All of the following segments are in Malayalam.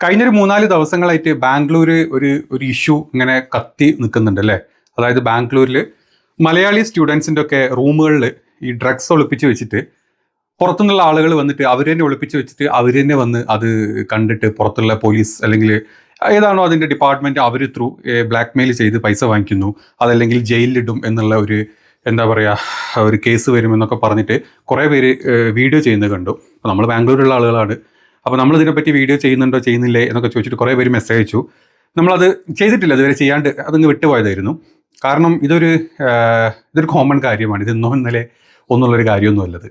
കഴിഞ്ഞൊരു മൂന്നാൽ ദിവസങ്ങളായിട്ട് ബാംഗ്ലൂർ ഒരു ഒരു ഇഷ്യൂ ഇങ്ങനെ കത്തി നിൽക്കുന്നുണ്ട് അല്ലേ? അതായത് ബാംഗ്ലൂരിൽ മലയാളി സ്റ്റുഡൻസിന്റെ ഒക്കെ റൂമുകളിൽ ഈ ഡ്രഗ്സ് ഒളിപ്പിച്ച് വെച്ചിട്ട് പുറത്തുനിന്നുള്ള ആളുകൾ വന്നിട്ട് അവർ തന്നെ ഒളിപ്പിച്ച് വെച്ചിട്ട് അവർ തന്നെ വന്ന് അത് കണ്ടിട്ട് പുറത്തുള്ള പോലീസ് അല്ലെങ്കിൽ ഏതാണോ അതിന്റെ ഡിപ്പാർട്ട്മെന്റ് അവർ ത്രൂ ബ്ലാക്ക് മെയിൽ ചെയ്ത് പൈസ വാങ്ങിക്കുന്നു. അതല്ലെങ്കിൽ ജയിലിലിടും എന്നുള്ള ഒരു എന്താ പറയുക ഒരു കേസ് വരുമെന്നൊക്കെ പറഞ്ഞിട്ട് കുറേ പേര് വീഡിയോ ചെയ്യുന്നത് കണ്ടു. അപ്പോൾ നമ്മൾ ബാംഗ്ലൂരിലുള്ള ആളുകളാണ്. അപ്പോൾ നമ്മൾ ഇതിനെപ്പറ്റി വീഡിയോ ചെയ്യുന്നുണ്ടോ ചെയ്യുന്നില്ലേ എന്നൊക്കെ ചോദിച്ചിട്ട് കുറേ പേര് മെസ്സേജ് അയച്ചു. നമ്മളത് ചെയ്തിട്ടില്ല ഇതുവരെ ചെയ്യാണ്ട് അതങ്ങ് വിട്ടുപോയതായിരുന്നു. കാരണം ഇതൊരു ഇതൊരു കോമൺ കാര്യമാണ്. ഇത് ഇന്നോ ഇന്നലെ ഒന്നുള്ളൊരു കാര്യമൊന്നുമല്ലത്.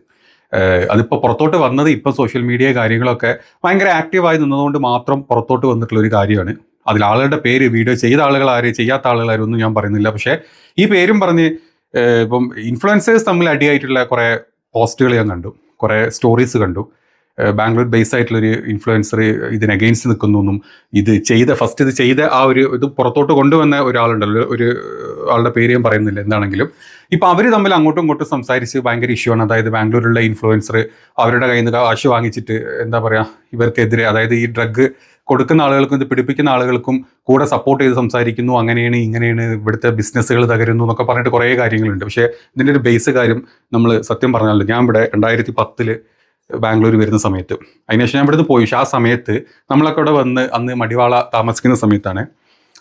അതിപ്പോൾ പുറത്തോട്ട് വന്നത് ഇപ്പോൾ സോഷ്യൽ മീഡിയ കാര്യങ്ങളൊക്കെ ഭയങ്കര ആക്റ്റീവായി നിന്നതുകൊണ്ട് മാത്രം പുറത്തോട്ട് വന്നിട്ടുള്ള ഒരു കാര്യമാണ്. അതിൽ ആളുകളുടെ പേര് വീഡിയോ ചെയ്ത ആളുകൾ ആര് ചെയ്യാത്ത ആളുകൾ ഒന്നും ഞാൻ പറയുന്നില്ല. പക്ഷേ ഈ പേരും പറഞ്ഞ് ഇപ്പം ഇൻഫ്ലുവൻസേഴ്സ് തമ്മിൽ അടിയായിട്ടുള്ള കുറേ പോസ്റ്റുകൾ ഞാൻ കണ്ടു. കുറേ സ്റ്റോറീസ് കണ്ടു. ബാംഗ്ലൂർ ബേസ് ആയിട്ടുള്ളൊരു ഇൻഫ്ലുവൻസർ ഇതിന് അഗെയിൻസ്റ്റ് നിൽക്കുന്നു ഇത് ചെയ്ത ഫസ്റ്റ് ഇത് ചെയ്ത ആ ഒരു ഇത് പുറത്തോട്ട് കൊണ്ടുവന്ന ഒരാളുണ്ടല്ലോ ഒരു ആളുടെ പേര് ഞാൻ പറയുന്നില്ല എന്താണെങ്കിലും. ഇപ്പൊ അവർ തമ്മിൽ അങ്ങോട്ടും ഇങ്ങോട്ടും സംസാരിച്ച് ഭയങ്കര ഇഷ്യൂ ആണ്. അതായത് ബാംഗ്ലൂരിലുള്ള ഇൻഫ്ലുവൻസർ അവരുടെ കയ്യിൽ നിന്ന് കാശ് വാങ്ങിച്ചിട്ട് എന്താ പറയാ ഇവർക്കെതിരെ അതായത് ഈ ഡ്രഗ് കൊടുക്കുന്ന ആളുകൾക്കും ഇത് പിടിപ്പിക്കുന്ന ആളുകൾക്കും കൂടെ സപ്പോർട്ട് ചെയ്ത് സംസാരിക്കുന്നു അങ്ങനെയാണ് ഇങ്ങനെയാണ് ഇവിടുത്തെ ബിസിനസ്സുകൾ തകരുന്നു എന്നൊക്കെ പറഞ്ഞിട്ട് കുറേ കാര്യങ്ങളുണ്ട്. പക്ഷേ ഇതിന്റെ ഒരു ബേസ് കാര്യം നമ്മൾ സത്യം പറഞ്ഞല്ലോ ഞാൻ ഇവിടെ രണ്ടായിരത്തി പത്തിൽ ബാംഗ്ലൂർ വരുന്ന സമയത്ത്. അതിനുശേഷം ഞാൻ ഇവിടുന്ന് പോയി. പക്ഷേ ആ സമയത്ത് നമ്മളൊക്കെ ഇവിടെ വന്ന് അന്ന് മടിവാള താമസിക്കുന്ന സമയത്താണ്.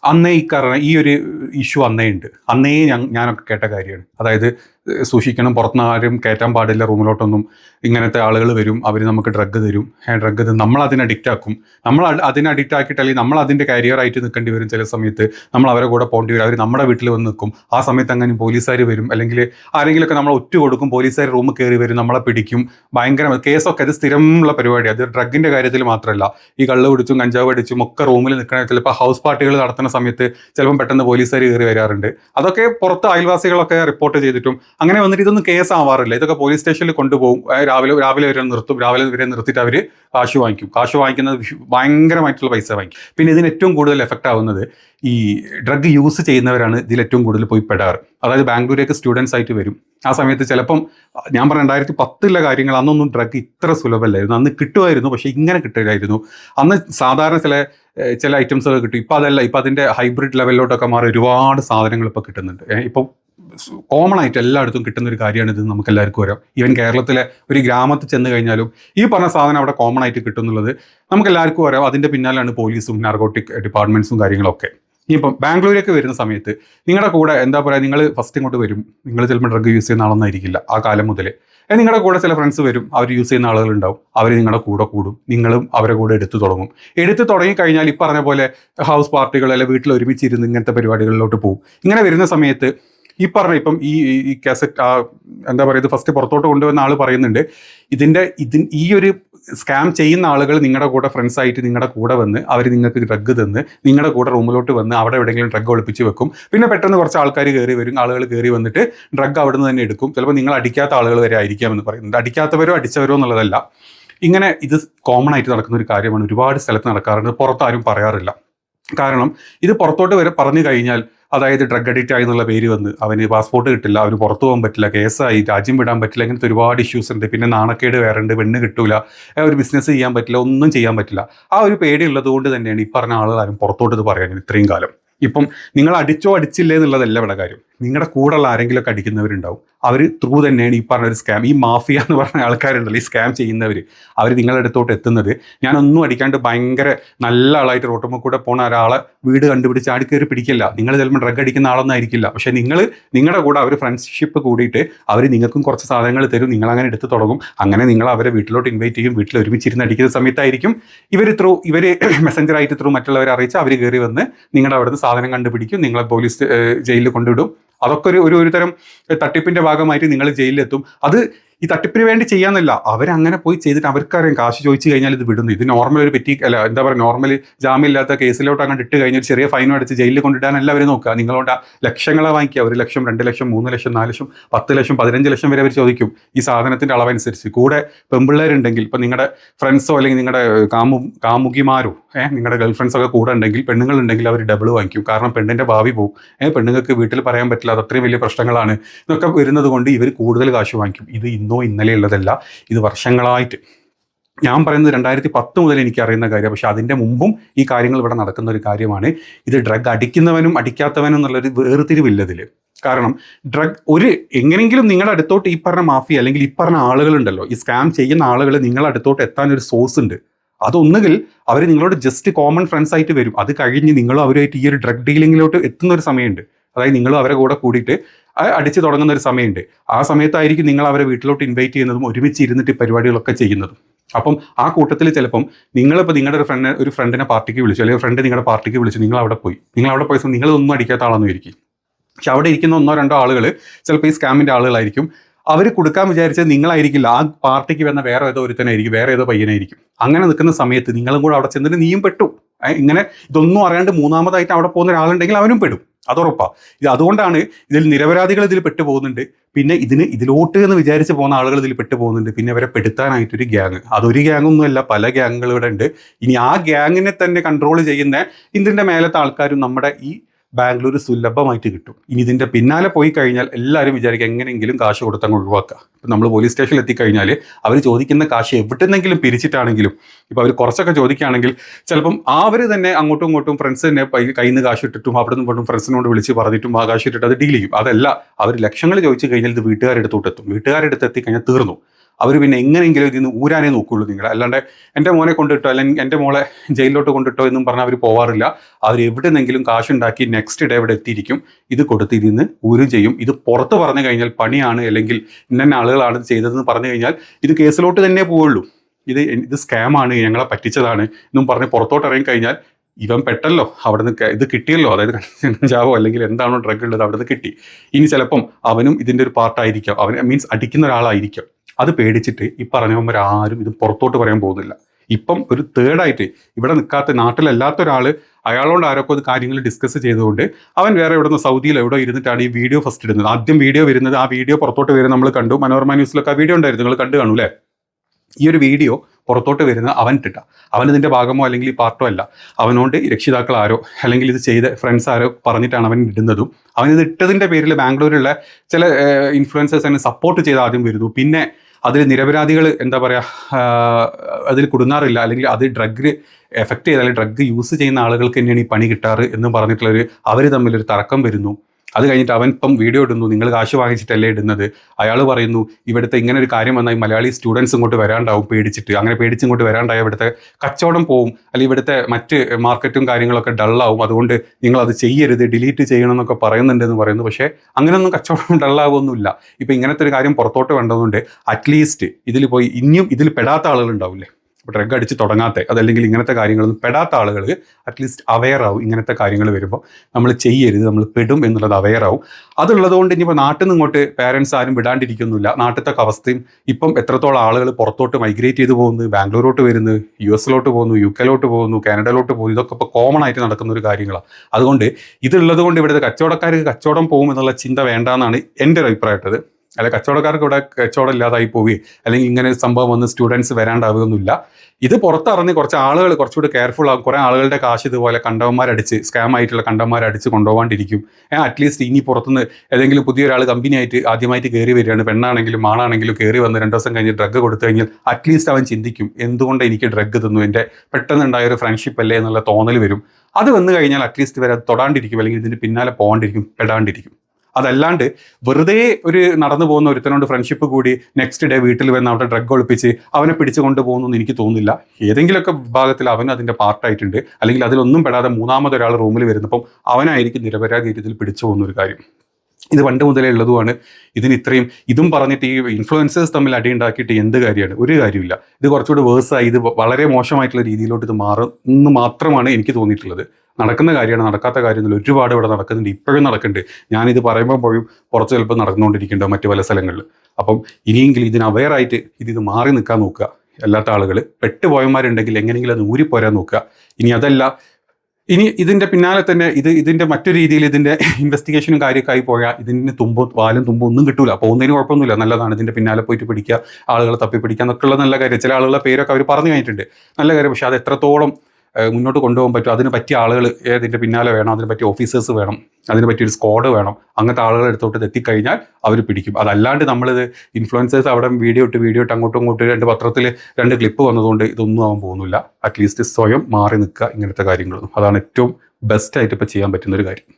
അന്നേ ഈ കാരണം ഈ ഒരു ഇഷ്യൂ അന്നേ ഉണ്ട്. അന്നേ ഞാൻ ഞാനൊക്കെ കേട്ട കാര്യമാണ്. അതായത് സൂക്ഷിക്കണം. പുറത്തുനിന്ന് ആരും കയറ്റാൻ പാടില്ല റൂമിലോട്ടൊന്നും. ഇങ്ങനത്തെ ആളുകൾ വരും അവർ നമുക്ക് ഡ്രഗ് തരും. ഡ്രഗ് തരും നമ്മൾ അതിനെ അഡിക്റ്റ് ആക്കും. നമ്മൾ അതിനെ അഡിക്റ്റ് ആക്കിയിട്ട് അല്ലെങ്കിൽ നമ്മൾ അതിന്റെ കരിയറായിട്ട് നിൽക്കേണ്ടി വരും ചില സമയത്ത്. നമ്മൾ അവരെ കൂടെ പോകേണ്ടി വരും. അവർ നമ്മുടെ വീട്ടിൽ വന്ന് നിൽക്കും. ആ സമയത്ത് അങ്ങനെ പോലീസുകാർ വരും. അല്ലെങ്കിൽ ആരെങ്കിലുമൊക്കെ നമ്മളെ ഒറ്റ കൊടുക്കും പോലീസുകാർ റൂമിൽ കയറി വരും. നമ്മളെ പിടിക്കും. ഭയങ്കര കേസൊക്കെ അത് സ്ഥിരമുള്ള പരിപാടി അത് ഡ്രഗിന്റെ കാര്യത്തിൽ മാത്രമല്ല. ഈ കള്ള് പിടിച്ചും കഞ്ചാവ് അടിച്ചും ഒക്കെ റൂമിൽ നിൽക്കണ ചിലപ്പോൾ ഹൗസ് പാർട്ടികൾ നടത്തുന്ന സമയത്ത് ചിലപ്പം പെട്ടെന്ന് പോലീസുകാർ കയറി വരാറുണ്ട്. അതൊക്കെ പുറത്ത് അയൽവാസികളൊക്കെ റിപ്പോർട്ട് ചെയ്തിട്ടും അങ്ങനെ വന്നിട്ട് ഇതൊന്നും കേസ് ആവാറില്ല. ഇതൊക്കെ പോലീസ് സ്റ്റേഷനിൽ കൊണ്ടുപോകും. രാവിലെ രാവിലെ വരെ നിർത്തും. രാവിലെ വരെ നിർത്തിയിട്ട് അവർ കാശ് വാങ്ങിക്കും. കാശ് വാങ്ങിക്കുന്നത് ഭയങ്കരമായിട്ടുള്ള പൈസ വാങ്ങിക്കും. പിന്നെ ഇതിന് ഏറ്റവും കൂടുതൽ എഫക്റ്റ് ആവുന്നത് ഈ ഡ്രഗ് യൂസ് ചെയ്യുന്നവരാണ് ഇതിൽ ഏറ്റവും കൂടുതൽ പോയി പെടാറ്. അതായത് ബാംഗ്ലൂരേക്ക് സ്റ്റുഡൻസ് ആയിട്ട് വരും. ആ സമയത്ത് ചിലപ്പം ഞാൻ പറഞ്ഞ രണ്ടായിരത്തി പത്തിലെ കാര്യങ്ങൾ അന്നൊന്നും ഡ്രഗ് ഇത്ര സുലഭമല്ലായിരുന്നു. അന്ന് കിട്ടുമായിരുന്നു പക്ഷേ ഇങ്ങനെ കിട്ടില്ലായിരുന്നു അന്ന് സാധാരണ ചില ചില ഐറ്റംസ് ഒക്കെ കിട്ടും. ഇപ്പം അതല്ല ഇപ്പം അതിന്റെ ഹൈബ്രിഡ് ലെവലിലോട്ടൊക്കെ മാറി ഒരുപാട് സാധനങ്ങൾ ഇപ്പോൾ കിട്ടുന്നുണ്ട്. ഇപ്പോൾ കോമൺ ആയിട്ട് എല്ലായിടത്തും കിട്ടുന്ന ഒരു കാര്യമാണ് ഇത് നമുക്ക് എല്ലാവർക്കും അറിയാം. ഈവൻ കേരളത്തിലെ ഒരു ഗ്രാമത്തിൽ ചെന്ന് കഴിഞ്ഞാലും ഈ പറഞ്ഞ സാധനം അവിടെ കോമൺ ആയിട്ട് കിട്ടുന്നുള്ളത് നമുക്ക് എല്ലാവർക്കും അറിയാം. അതിന്റെ പിന്നാലെയാണ് പോലീസും നാർക്കോട്ടിക് ഡിപ്പാർട്ട്മെന്റ്സും കാര്യങ്ങളൊക്കെ. ഇനിയിപ്പം ബാംഗ്ലൂരേക്ക് വരുന്ന സമയത്ത് നിങ്ങളുടെ കൂടെ എന്താ പറയുക നിങ്ങൾ ഫസ്റ്റ് ഇങ്ങോട്ട് വരും. നിങ്ങൾ ചിലപ്പോൾ ഡ്രഗ് യൂസ് ചെയ്യുന്ന ആളൊന്നായിരിക്കില്ല ആ കാലം മുതൽ നിങ്ങളുടെ കൂടെ ചില ഫ്രണ്ട്സ് വരും. അവർ യൂസ് ചെയ്യുന്ന ആളുകളുണ്ടാവും. അവർ നിങ്ങളുടെ കൂടെ കൂടും. നിങ്ങളും അവരെ കൂടെ എടുത്തു തുടങ്ങും. എടുത്തു തുടങ്ങി കഴിഞ്ഞാൽ ഈ പറഞ്ഞ പോലെ ഹൗസ് പാർട്ടികൾ അല്ലെങ്കിൽ വീട്ടിൽ ഒരുമിച്ചിരുന്ന് ഇങ്ങനത്തെ പരിപാടികളിലോട്ട് പോകും ഇങ്ങനെ വരുന്ന സമയത്ത് ഈ പറഞ്ഞ ഇപ്പം ഈ കാസറ്റ് ആ എന്താ പറയുക ഇത് ഫസ്റ്റ് പുറത്തോട്ട് കൊണ്ടുവന്ന ആൾ പറയുന്നുണ്ട് ഇതിന്റെ ഇതിൻ ഈ ഒരു സ്കാം ചെയ്യുന്ന ആളുകൾ നിങ്ങളുടെ കൂടെ ഫ്രണ്ട്സ് ആയിട്ട് നിങ്ങളുടെ കൂടെ വന്ന് അവർ നിങ്ങൾക്ക് ഡ്രഗ് തന്ന് നിങ്ങളുടെ കൂടെ റൂമിലോട്ട് വന്ന് അവിടെ എവിടെയെങ്കിലും ഡ്രഗ് ഒളിപ്പിച്ച് വെക്കും. പിന്നെ പെട്ടെന്ന് കുറച്ച് ആൾക്കാർ കയറി വരും ആളുകൾ കയറി വന്നിട്ട് ഡ്രഗ് അവിടെ നിന്ന് തന്നെ എടുക്കും. ചിലപ്പോൾ നിങ്ങൾ അടിക്കാത്ത ആളുകൾ വരെ ആയിരിക്കാമെന്ന് പറയുന്നുണ്ട്. അടിക്കാത്തവരോ അടിച്ചവരോ എന്നുള്ളതല്ല. ഇങ്ങനെ ഇത് കോമൺ ആയിട്ട് നടക്കുന്ന ഒരു കാര്യമാണ്. ഒരുപാട് സ്ഥലത്ത് നടക്കാറുണ്ട്. പുറത്താരും പറയാറില്ല. കാരണം ഇത് പുറത്തോട്ട് വരെ പറഞ്ഞു കഴിഞ്ഞാൽ അതായത് ഡ്രഗ് അഡിക്റ്റ് ആയി എന്നുള്ള പേര് വന്ന് അവന് പാസ്പോർട്ട് കിട്ടില്ല അവന് പുറത്തു പോകാൻ പറ്റില്ല കേസായി രാജ്യം വിടാൻ പറ്റില്ല ഇങ്ങനത്തെ ഒരുപാട് ഇഷ്യൂസ് ഉണ്ട്. പിന്നെ നാണക്കേട് വേറെ ഉണ്ട് പെണ്ണ് കിട്ടൂല ഒരു ബിസിനസ് ചെയ്യാൻ പറ്റില്ല ഒന്നും ചെയ്യാൻ പറ്റില്ല. ആ ഒരു പേടി ഉള്ളത് കൊണ്ട് തന്നെയാണ് ഈ പറഞ്ഞ ആളുകൾ പുറത്തോട്ട് ഇത് പറയാൻ ഇത്രയും കാലം. ഇപ്പം നിങ്ങൾ അടിച്ചോ അടിച്ചില്ലേ എന്നുള്ളതല്ല ഇവിടെ കാര്യം. നിങ്ങളുടെ കൂടെയുള്ള ആരെങ്കിലുമൊക്കെ അടിക്കുന്നവരുണ്ടാവും. അവർ ത്രൂ തന്നെയാണ് ഈ പറഞ്ഞ ഒരു സ്കാം ഈ മാഫിയ എന്ന് പറഞ്ഞ ആൾക്കാരുണ്ടല്ലോ ഈ സ്കാം ചെയ്യുന്നവർ അവർ നിങ്ങളുടെ അടുത്തോട്ട് എത്തുന്നത്. ഞാനൊന്നും അടിക്കാണ്ട് ഭയങ്കര നല്ല ആളായിട്ട് റോട്ടുമ്പോൾ കൂടെ പോണ ഒരാളെ വീട് കണ്ടുപിടിച്ച് ആടി കയറി പിടിക്കില്ല. നിങ്ങൾ ചിലപ്പോൾ ഡ്രഗ് അടിക്കുന്ന ആളൊന്നും ആയിരിക്കില്ല. പക്ഷേ നിങ്ങൾ നിങ്ങളുടെ കൂടെ അവർ ഫ്രണ്ട്ഷിപ്പ് കൂടിയിട്ട് അവർ നിങ്ങൾക്കും കുറച്ച് സാധനങ്ങൾ തരും. നിങ്ങൾ അങ്ങനെ എടുത്ത് തുടങ്ങും. അങ്ങനെ നിങ്ങൾ അവരെ വീട്ടിലോട്ട് ഇൻവൈറ്റ് ചെയ്യും. വീട്ടിൽ ഒരുമിച്ചിരുന്ന് അടിക്കുന്ന സമയത്തായിരിക്കും ഇവർ ത്രൂ ഇവർ മെസ്സഞ്ചർ ആയിട്ട് ത്രൂ മറ്റുള്ളവരെ അറിയിച്ച് അവർ കയറി വന്ന് നിങ്ങളുടെ അവിടുന്ന് സാധനം കണ്ടുപിടിക്കും. നിങ്ങളെ പോലീസ് ജയിലിൽ കൊണ്ടുവിടും. അതൊക്കെ ഒരു ഒരു തരം തട്ടിപ്പിന്റെ ഭാഗമായിട്ട് നിങ്ങൾ ജയിലിലെത്തും. അത് ഈ തട്ടിപ്പിന് വേണ്ടി ചെയ്യാന്നല്ല. അവരങ്ങനെ പോയി ചെയ്തിട്ട് അവർക്കറിയാം. കാശ് ചോദിച്ചു കഴിഞ്ഞാൽ ഇത് വിടുന്നു. ഇത് നോർമൽ ഒരു പെറ്റി അല്ല എന്താ പറയുക നോർമൽ ജാമ്യമില്ലാത്ത കേസിലോട്ട് അങ്ങോട്ട് ഇട്ട് കഴിഞ്ഞാൽ ചെറിയ ഫൈനും അടിച്ച് ജയിലിൽ കൊണ്ടിടാനല്ല അവർ നോക്കുക. നിങ്ങളോട് ലക്ഷങ്ങളെ വാങ്ങിക്കുക. ഒരു ലക്ഷം രണ്ട് ലക്ഷം മൂന്ന് ലക്ഷം നാല് ലക്ഷം പത്ത് ലക്ഷം പതിനഞ്ച് ലക്ഷം വരെ അവർ ചോദിക്കും. ഈ സാധനത്തിന്റെ അളവനുസരിച്ച്. കൂടെ പെമ്പിള്ളേരുണ്ടെങ്കിൽ ഇപ്പം നിങ്ങളുടെ ഫ്രണ്ട്സോ അല്ലെങ്കിൽ നിങ്ങളുടെ കാമു കാമുകിമാരോ ഏഹ് നിങ്ങളുടെ ഗേൾ ഫ്രണ്ട്സൊക്കെ കൂടെ ഉണ്ടെങ്കിൽ പെണ്ണുങ്ങളുണ്ടെങ്കിൽ അവർ ഡബിൾ വാങ്ങിക്കും. കാരണം പെണ്ണിന്റെ ഭാവി പോകും ഏഹ് പെണ്ണുങ്ങൾക്ക് വീട്ടിൽ പറയാൻ പറ്റില്ല. അത് അത്രയും വലിയ പ്രശ്നങ്ങളാണ്. ഇതൊക്കെ വരുന്നത് കൊണ്ട് ഇവർ കൂടുതൽ കാശ് വാങ്ങിക്കും. ഇത് ഇന്നോ ഇന്നലെ ഉള്ളതല്ല ഇത് വർഷങ്ങളായിട്ട്. ഞാൻ പറയുന്നത് രണ്ടായിരത്തി പത്ത് മുതൽ എനിക്ക് അറിയുന്ന കാര്യം പക്ഷേ അതിന്റെ മുമ്പും ഈ കാര്യങ്ങൾ ഇവിടെ നടക്കുന്ന ഒരു കാര്യമാണ്. ഇത് ഡ്രഗ് അടിക്കുന്നവനും അടിക്കാത്തവനും എന്നുള്ളൊരു വേർതിരിവില്ല ഇതിൽ കാരണം ഡ്രഗ് ഒരു എങ്ങനെയെങ്കിലും നിങ്ങളുടെ അടുത്തോട്ട് ഈ പറഞ്ഞ മാഫിയ അല്ലെങ്കിൽ ഈ പറഞ്ഞ ആളുകളുണ്ടല്ലോ ഈ സ്കാം ചെയ്യുന്ന ആളുകൾ നിങ്ങളുടെ അടുത്തോട്ട് എത്താൻ ഒരു സോഴ്സ് ഉണ്ട്. അതൊന്നുകിൽ അവർ നിങ്ങളോട് ജസ്റ്റ് കോമൺ ഫ്രണ്ട്സ് ആയിട്ട് വരും. അത് കഴിഞ്ഞ് നിങ്ങളും അവരുമായിട്ട് ഈ ഒരു ഡ്രഗ് ഡീലിങ്ങിലോട്ട് എത്തുന്ന ഒരു സമയമുണ്ട്. അതായത് നിങ്ങളും അവരെ കൂടെ കൂടിയിട്ട് അടിച്ചു തുടങ്ങുന്ന ഒരു സമയമുണ്ട്. ആ സമയത്തായിരിക്കും നിങ്ങൾ അവരെ വീട്ടിലോട്ട് ഇൻവൈറ്റ് ചെയ്യുന്നതും ഒരുമിച്ച് ഇരുന്നിട്ട് പരിപാടികളൊക്കെ ചെയ്യുന്നതും. അപ്പം ആ കൂട്ടത്തിൽ ചിലപ്പം നിങ്ങളിപ്പോൾ നിങ്ങളുടെ ഒരു ഫ്രണ്ട് ഒരു ഫ്രണ്ടിനെ പാർട്ടിക്ക് വിളിച്ചു അല്ലെങ്കിൽ ഫ്രണ്ട് നിങ്ങളുടെ പാർട്ടിക്ക് വിളിച്ചു നിങ്ങൾ അവിടെ പോയി. നിങ്ങൾ അവിടെ പോയ നിങ്ങളൊന്നും അടിക്കാത്ത ആളൊന്നും ഇരിക്കും പക്ഷെ അവിടെ ഇരിക്കുന്ന ഒന്നോ രണ്ടോ ആളുകൾ ചിലപ്പോൾ ഈ സ്കാമിന്റെ ആളുകളായിരിക്കും. അവർ കൊടുക്കാൻ വിചാരിച്ചത് നിങ്ങളായിരിക്കില്ല. ആ പാർട്ടിക്ക് വന്ന വേറെ ഏതോ ഒരുത്തനായിരിക്കും വേറെ ഏതോ പയ്യനായിരിക്കും. അങ്ങനെ നിൽക്കുന്ന സമയത്ത് നിങ്ങളും കൂടെ അവിടെ ചെന്നിട്ട് നീയും പെട്ടു. ഇങ്ങനെ ഇതൊന്നും അറിയാണ്ട് മൂന്നാമതായിട്ട് അവിടെ പോകുന്ന ഒരാളുണ്ടെങ്കിൽ അവനും പെടും. അതുറപ്പാ. ഇത് അതുകൊണ്ടാണ് ഇതിൽ നിരപരാധികൾ ഇതിൽ പെട്ടുപോകുന്നുണ്ട്. പിന്നെ ഇതിന് ഇതിലോട്ട് എന്ന് വിചാരിച്ച് പോകുന്ന ആളുകൾ ഇതിൽ പെട്ടുപോകുന്നുണ്ട്. പിന്നെ അവരെ പെടുത്താനായിട്ടൊരു ഗ്യാങ് അതൊരു ഗ്യാങ്ങൊന്നുമല്ല പല ഗ്യാങ്ങുകൾ ഇവിടെ ഉണ്ട്. ഇനി ആ ഗ്യാങ്ങിനെ തന്നെ കൺട്രോൾ ചെയ്യുന്ന ഇതിന്റെ മേലത്തെ ആൾക്കാരും നമ്മുടെ ഈ ബാംഗ്ലൂർ സുലഭമായിട്ട് കിട്ടും. ഇനി ഇതിന്റെ പിന്നാലെ പോയി കഴിഞ്ഞാൽ എല്ലാവരും വിചാരിക്കുക എങ്ങനെയെങ്കിലും കാശ് കൊടുത്തങ്ങ് ഒഴിവാക്കുക ഇപ്പം നമ്മൾ പോലീസ് സ്റ്റേഷനിൽ എത്തിക്കഴിഞ്ഞാൽ അവർ ചോദിക്കുന്ന കാശ് എവിടെന്നെങ്കിലും പിരിച്ചിട്ടാണെങ്കിലും ഇപ്പോൾ അവർ കുറച്ചൊക്കെ ചോദിക്കുകയാണെങ്കിൽ ചിലപ്പം അവർ തന്നെ അങ്ങോട്ടും ഇങ്ങോട്ടും ഫ്രണ്ട്സ് തന്നെ കയ്യിൽ നിന്ന് കാശ് ഇട്ടിട്ടും അവിടെ നിന്ന് പോയിട്ടും ഫ്രണ്ട്സിനോട് വിളിച്ച് പറഞ്ഞിട്ടും ആ കാശ് ഇട്ടിട്ട് അത് ഡീൽ ചെയ്യും. അതല്ല അവർ ലക്ഷങ്ങൾ ചോദിച്ചു കഴിഞ്ഞാൽ ഇത് വീട്ടുകാരെടുത്തോട്ടെത്തും വീട്ടുകാരെടുത്ത് എത്തിക്കഴിഞ്ഞാൽ തീർന്നു. അവർ പിന്നെ എങ്ങനെയെങ്കിലും ഇതിന്ന് ഊരാനേ നോക്കുള്ളൂ നിങ്ങൾ അല്ലാണ്ട് എന്റെ മോനെ കൊണ്ടിട്ടോ അല്ലെങ്കിൽ എന്റെ മോളെ ജയിലിലോട്ട് കൊണ്ടിട്ടോ എന്നും പറഞ്ഞാൽ അവർ പോവാറില്ല. അവർ എവിടെ നിന്നെങ്കിലും കാശുണ്ടാക്കി നെക്സ്റ്റ് ഡേ ഇവിടെ എത്തിയിരിക്കും. ഇത് കൊടുത്ത് ഇതിന്ന് ഊരും ചെയ്യും. ഇത് പുറത്ത് പറഞ്ഞു കഴിഞ്ഞാൽ പണിയാണ് അല്ലെങ്കിൽ ഇന്ന ആളുകളാണ് ചെയ്തതെന്ന് പറഞ്ഞു കഴിഞ്ഞാൽ ഇത് കേസിലോട്ട് തന്നെ പോവുള്ളൂ. ഇത് ഇത് സ്കാമാണ് ഞങ്ങളെ പറ്റിച്ചതാണ് എന്നും പറഞ്ഞ് പുറത്തോട്ട് ഇറങ്ങി കഴിഞ്ഞാൽ ഇവൻ പെട്ടല്ലോ അവിടെ നിന്ന് ഇത് കിട്ടിയല്ലോ. അതായത് കഞ്ചാവോ അല്ലെങ്കിൽ എന്താണോ ഡ്രഗ് ഉള്ളത് അവിടെ നിന്ന് കിട്ടി. ഇനി ചിലപ്പം അവനും ഇതിന്റെ ഒരു പാർട്ടായിരിക്കാം അവൻ മീൻസ് അടിക്കുന്ന ഒരാളായിരിക്കാം. അത് പേടിച്ചിട്ട് ഈ പറഞ്ഞവന്മാരാരും ഇത് പുറത്തോട്ട് പറയാൻ പോകുന്നില്ല. ഇപ്പം ഒരു തേർഡായിട്ട് ഇവിടെ നിൽക്കാത്ത നാട്ടിലല്ലാത്ത ഒരാൾ അയാളോട് ആരൊക്കെ അത് കാര്യങ്ങൾ ഡിസ്കസ് ചെയ്തുകൊണ്ട് അവൻ വേറെ ഇവിടെ നിന്ന് സൗദിയിൽ എവിടെ ഇരുന്നിട്ടാണ് ഈ വീഡിയോ ഫസ്റ്റ് ഇടുന്നത്. ആദ്യം വീഡിയോ വരുന്നത് ആ വീഡിയോ പുറത്തോട്ട് വരുന്നത് നമ്മൾ കണ്ടു. മനോരമ ന്യൂസിലൊക്കെ ആ വീഡിയോ ഉണ്ടായിരുന്നു. നിങ്ങൾ കണ്ടു കാണൂ അല്ലേ? ഈ ഒരു വീഡിയോ പുറത്തോട്ട് വരുന്നത് അവൻ ഇട്ടിട്ട. അവൻ ഇതിന്റെ ഭാഗമോ അല്ലെങ്കിൽ ഈ പാർട്ടോ അല്ല. അവനോട് രക്ഷിതാക്കൾ ആരോ അല്ലെങ്കിൽ ഇത് ചെയ്ത ഫ്രണ്ട്സ് ആരോ പറഞ്ഞിട്ടാണ് അവൻ ഇടുന്നതും. അവൻ ഇത് ഇട്ടതിന്റെ പേരിൽ ബാംഗ്ലൂരിലുള്ള ചില ഇൻഫ്ലുവൻസേഴ്സ് അതിനെ സപ്പോർട്ട് ചെയ്ത് ആദ്യം വരുന്നു. പിന്നെ അതിൽ നിരപരാധികൾ എന്താ പറയുക അതിൽ കുടുങ്ങാറില്ല. അല്ലെങ്കിൽ അത് ഡ്രഗ് എഫക്റ്റ് ചെയ്ത് അല്ലെങ്കിൽ ഡ്രഗ് യൂസ് ചെയ്യുന്ന ആളുകൾക്ക് തന്നെയാണ് ഈ പണി കിട്ടാറ് എന്ന് പറഞ്ഞിട്ടുള്ളൊരു അവർ തമ്മിലൊരു തർക്കം വരുന്നു. അത് കഴിഞ്ഞിട്ട് അവൻ ഇപ്പം വീഡിയോ ഇടുന്നു. നിങ്ങൾ കാശ് വാങ്ങിച്ചിട്ടല്ലേ ഇടുന്നത്? അയാൾ പറയുന്നു ഇവിടുത്തെ ഇങ്ങനെ ഒരു കാര്യം വന്നാൽ മലയാളി സ്റ്റുഡൻസ് ഇങ്ങോട്ട് വരാണ്ടാവും പേടിച്ചിട്ട്. അങ്ങനെ പേടിച്ച് ഇങ്ങോട്ട് വരാണ്ടായ ഇവിടുത്തെ കച്ചവടം പോവും. അല്ലെങ്കിൽ ഇവിടുത്തെ മറ്റ് മാർക്കറ്റും കാര്യങ്ങളൊക്കെ ഡള്ളാവും അതുകൊണ്ട് നിങ്ങൾ അത് ചെയ്യരുത് ഡിലീറ്റ് ചെയ്യണം എന്നൊക്കെ പറയുന്നുണ്ട് എന്ന് പറയുന്നു. പക്ഷേ അങ്ങനെയൊന്നും കച്ചവടം ഡള്ളാവൊന്നുമില്ല ഇപ്പം ഇങ്ങനത്തെ ഒരു കാര്യം പുറത്തോട്ട് വേണ്ടതുകൊണ്ട് അറ്റ്ലീസ്റ്റ് ഇതിൽ പോയി ഇനിയും ഇതിൽ പെടാത്ത ആളുകൾ ഉണ്ടാവില്ലേ? ഡ്രഗ് അടിച്ച് തുടങ്ങാത്ത അതല്ലെങ്കിൽ ഇങ്ങനത്തെ കാര്യങ്ങളൊന്നും പെടാത്ത ആളുകൾ അറ്റ്ലീസ്റ്റ് അവെയർ ആവും ഇങ്ങനത്തെ കാര്യങ്ങൾ വരുമ്പോൾ. നമ്മൾ ചെയ്യരുത് നമ്മൾ പെടും എന്നുള്ളത് അവെയർ ആവും. അതുള്ളതുകൊണ്ട് ഇനിയിപ്പോൾ നാട്ടിൽ നിന്ന് ഇങ്ങോട്ട് പേരൻസ് ആരും വിടാണ്ടിരിക്കുന്നില്ല. നാട്ടിലത്തെ അവസ്ഥയും ഇപ്പം എത്രത്തോളം ആളുകൾ പുറത്തോട്ട് മൈഗ്രേറ്റ് ചെയ്ത് പോകുന്നു ബാംഗ്ലൂരോട്ട് വരുന്നു യു എസിലോട്ട് പോകുന്നു യു കെയിലോട്ട് പോകുന്നു കാനഡയിലോട്ട് പോകുന്നു ഇതൊക്കെ ഇപ്പോൾ കോമൺ ആയിട്ട് നടക്കുന്ന ഒരു കാര്യങ്ങളാണ് അതുകൊണ്ട് ഇതുള്ളത് കൊണ്ട് ഇവിടുത്തെ കച്ചവടക്കാർക്ക് കച്ചവടം പോകും എന്നുള്ള ചിന്ത വേണ്ടാന്നാണ് എന്റെ ഒരു അഭിപ്രായത്തത് അല്ല കച്ചവടക്കാർക്ക് ഇവിടെ കച്ചവടം ഇല്ലാതായി പോവുകയും അല്ലെങ്കിൽ ഇങ്ങനെ സംഭവം വന്ന് സ്റ്റുഡൻസ് വരാണ്ടാവുകയൊന്നുമില്ല. ഇത് പുറത്തിറങ്ങി കുറച്ച് ആളുകൾ കുറച്ചുകൂടി കെയർഫുൾ ആകും കുറേ ആളുകളുടെ കാശ് ഇതുപോലെ കണ്ടവന്മാരടിച്ച് സ്കാം ആയിട്ടുള്ള കണ്ടവന്മാരടിച്ച് കൊണ്ടുപോകാണ്ടിരിക്കും. അറ്റ്ലീസ്റ്റ് ഇനി പുറത്തുനിന്ന് ഏതെങ്കിലും പുതിയൊരാൾ കമ്പനി ആയിട്ട് ആദ്യമായിട്ട് കയറി വരികയാണ്. പെണ്ണാണെങ്കിലും ആണാണെങ്കിലും കയറി വന്ന് രണ്ട് ദിവസം കഴിഞ്ഞ് ഡ്രഗ് കൊടുത്തു കഴിഞ്ഞാൽ അറ്റ്ലീസ്റ്റ് അവൻ ചിന്തിക്കും എന്തുകൊണ്ട് എനിക്ക് ഡ്രഗ് തന്നു? എന്റെ പെട്ടെന്നുണ്ടായ ഒരു ഫ്രണ്ട്ഷിപ്പ് അല്ലേ എന്നുള്ള തോന്നൽ വരും. അത് വന്നു കഴിഞ്ഞാൽ അറ്റ്ലീസ്റ്റ് വരെ തൊടാണ്ടിരിക്കും അല്ലെങ്കിൽ ഇതിന് പിന്നാലെ പോകാണ്ടിരിക്കും പെടാണ്ടിരിക്കും. അതല്ലാണ്ട് വെറുതെ ഒരു നടന്നു പോകുന്ന ഒരുത്തനോട് ഫ്രണ്ട്ഷിപ്പ് കൂടി നെക്സ്റ്റ് ഡേ വീട്ടിൽ വന്ന് അവിടെ ഡ്രഗ് ഒളിപ്പിച്ച് അവനെ പിടിച്ചു കൊണ്ടുപോകുന്നു എനിക്ക് തോന്നുന്നില്ല. ഏതെങ്കിലുമൊക്കെ വിഭാഗത്തിൽ അവൻ അതിന്റെ പാർട്ടായിട്ടുണ്ട് അല്ലെങ്കിൽ അതിലൊന്നും പെടാതെ മൂന്നാമതൊരാൾ റൂമിൽ വരുന്നപ്പം അവനായിരിക്കും നിരപരാധി രീതിയിൽ പിടിച്ചു പോകുന്ന ഒരു കാര്യം. ഇത് പണ്ട് മുതലേ ഉള്ളതുമാണ്. ഇതിന് ഇത്രയും ഇതും പറഞ്ഞിട്ട് ഈ ഇൻഫ്ലുവൻസേഴ്സ് തമ്മിൽ അടി ഉണ്ടാക്കിയിട്ട് എന്ത് കാര്യമാണ്? ഒരു കാര്യമില്ല ഇത് കുറച്ചുകൂടി വേഴ്സായി ഇത് വളരെ മോശമായിട്ടുള്ള രീതിയിലോട്ട് ഇത് മാറുന്നു മാത്രമാണ് എനിക്ക് തോന്നിയിട്ടുള്ളത്. നടക്കുന്ന കാര്യമാണ് നടക്കാത്ത കാര്യമൊന്നുമില്ല. ഒരുപാട് ഇവിടെ നടക്കുന്നുണ്ട്. ഇപ്പോഴും നടക്കുന്നുണ്ട്. ഞാനിത് പറയുമ്പോൾ പോലും പുറത്ത് ചിലപ്പോൾ നടന്നുകൊണ്ടിരിക്കുന്നുണ്ട് മറ്റു പല സ്ഥലങ്ങളിൽ. അപ്പം ഇനിയെങ്കിലും ഇതിന് അവെയറായിട്ട് ഇത് ഇത് മാറി നിൽക്കാൻ നോക്കുക. അല്ലാത്ത ആളുകൾ പെട്ടുപോയന്മാരുണ്ടെങ്കിൽ എങ്ങനെയെങ്കിലും അത് ഊരിപ്പോരാൻ നോക്കുക. ഇനി അതല്ല ഇനി ഇതിന്റെ പിന്നാലെ തന്നെ ഇത് ഇതിന്റെ മറ്റൊരു രീതിയിൽ ഇതിന്റെ ഇൻവെസ്റ്റിഗേഷനും കാര്യമൊക്കെ ആയി പോയാൽ ഇതിന് തുമ്പോ വാലും തുമ്പോ ഒന്നും കിട്ടൂല. പോകുന്നതിന് കുഴപ്പമൊന്നുമില്ല. നല്ലതാണ്. ഇതിന്റെ പിന്നാലെ പോയിട്ട് പിടിക്കുക. ആളുകളെ തപ്പി പിടിക്കുക എന്നൊക്കെയുള്ള നല്ല കാര്യം. ചില ആളുകളുടെ പേരൊക്കെ അവർ പറഞ്ഞു കഴിഞ്ഞിട്ടുണ്ട്. നല്ല കാര്യം. പക്ഷേ അത് എത്രത്തോളം മുന്നോട്ട് കൊണ്ടുപോകാൻ പറ്റും. അതിന് പറ്റിയ ആളുകൾ ഏതിന്റെ പിന്നാലെ വേണം? അതിന് പറ്റിയ ഓഫീസേഴ്സ് വേണം. അതിന് പറ്റിയൊരു സ്ക്വാഡ് വേണം. അങ്ങനത്തെ ആളുകൾ എടുത്തോട്ട് എത്തിക്കഴിഞ്ഞാൽ അവർ പിടിക്കും. അതല്ലാണ്ട് നമ്മളിത് ഇൻഫ്ലുവൻസേഴ്സ് അവിടെ വീഡിയോ ഇട്ട് വീഡിയോ ഇട്ട് അങ്ങോട്ടും ഇങ്ങോട്ടും രണ്ട് പത്രത്തിൽ രണ്ട് ക്ലിപ്പ് വന്നതുകൊണ്ട് ഇതൊന്നും ആവാൻ പോകുന്നില്ല. അറ്റ്ലീസ്റ്റ് സ്വയം മാറി നിൽക്കുക ഇങ്ങനത്തെ കാര്യങ്ങളൊന്നും. അതാണ് ഏറ്റവും ബെസ്റ്റായിട്ട് ഇപ്പോൾ ചെയ്യാൻ പറ്റുന്ന ഒരു കാര്യം.